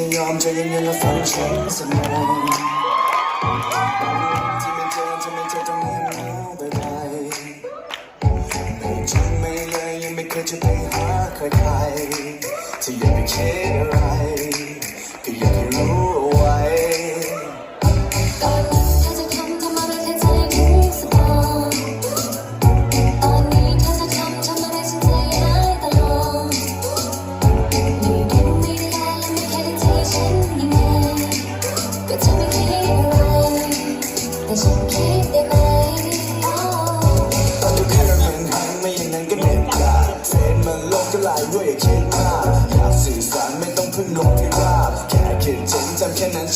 จะยอมใจเย็นๆและฟังฉันสักหน่อที่ไม่เจอจะไม่เจอตรงนี้เหงาไปไหนไม่จริงไม่เลยยังไม่เคยจะไปหาใครๆที่ยังไม่คิดอะไร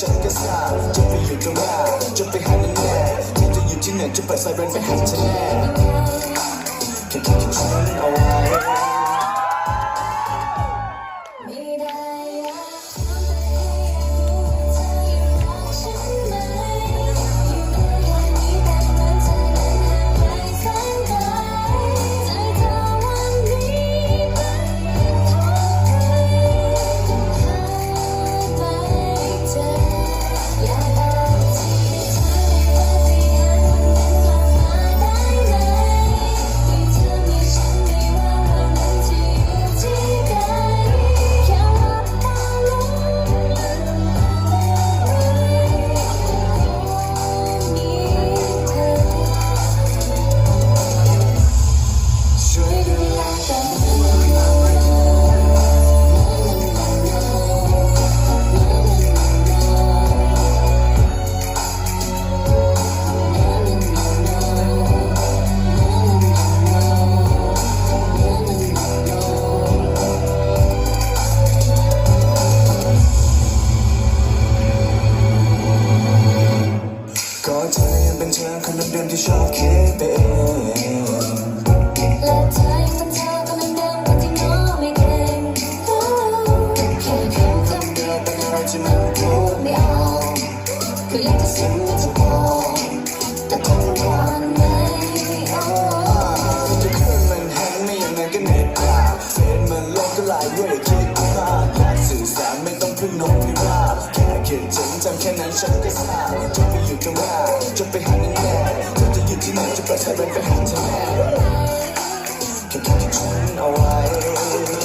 ฉันก็ทราบจะไปอยู่ตรงหน้าจะไปหาแน่แน่ที่จะอยู่ที่ไหนจะไปใส่เรนไปหาเธอแน่แค่คิดถึงฉันเอาไว้ ชอบคิดไปเองและเธอยังเป็นเธอคนเดิมๆคนที่ง้องไม่เก่งแค่คำคำเดียวเป็นอะไรที่มันพูดไม่ออกก็อยากจะซึ้งอยากจะบอกแต่คงทนไม่ออกจะขึ้นมันแห้งไม่อย่างนั้นก็เหน็บกาเฟซมันโลงก็ไลน์ด้วยอย่าคิดมากอยากสื่อสารไม่ต้องพึ่งนกพิราบแค่คิดถึงจำแค่นั้นฉันก็ทราบจะไปอยู่ตรงหน้าจะไปหาแน่ แน่เธอจะอยู่ที่ไหนจะไปใส่เรนไปหาเธอแน่แค่คิดถึงฉันเอาไว้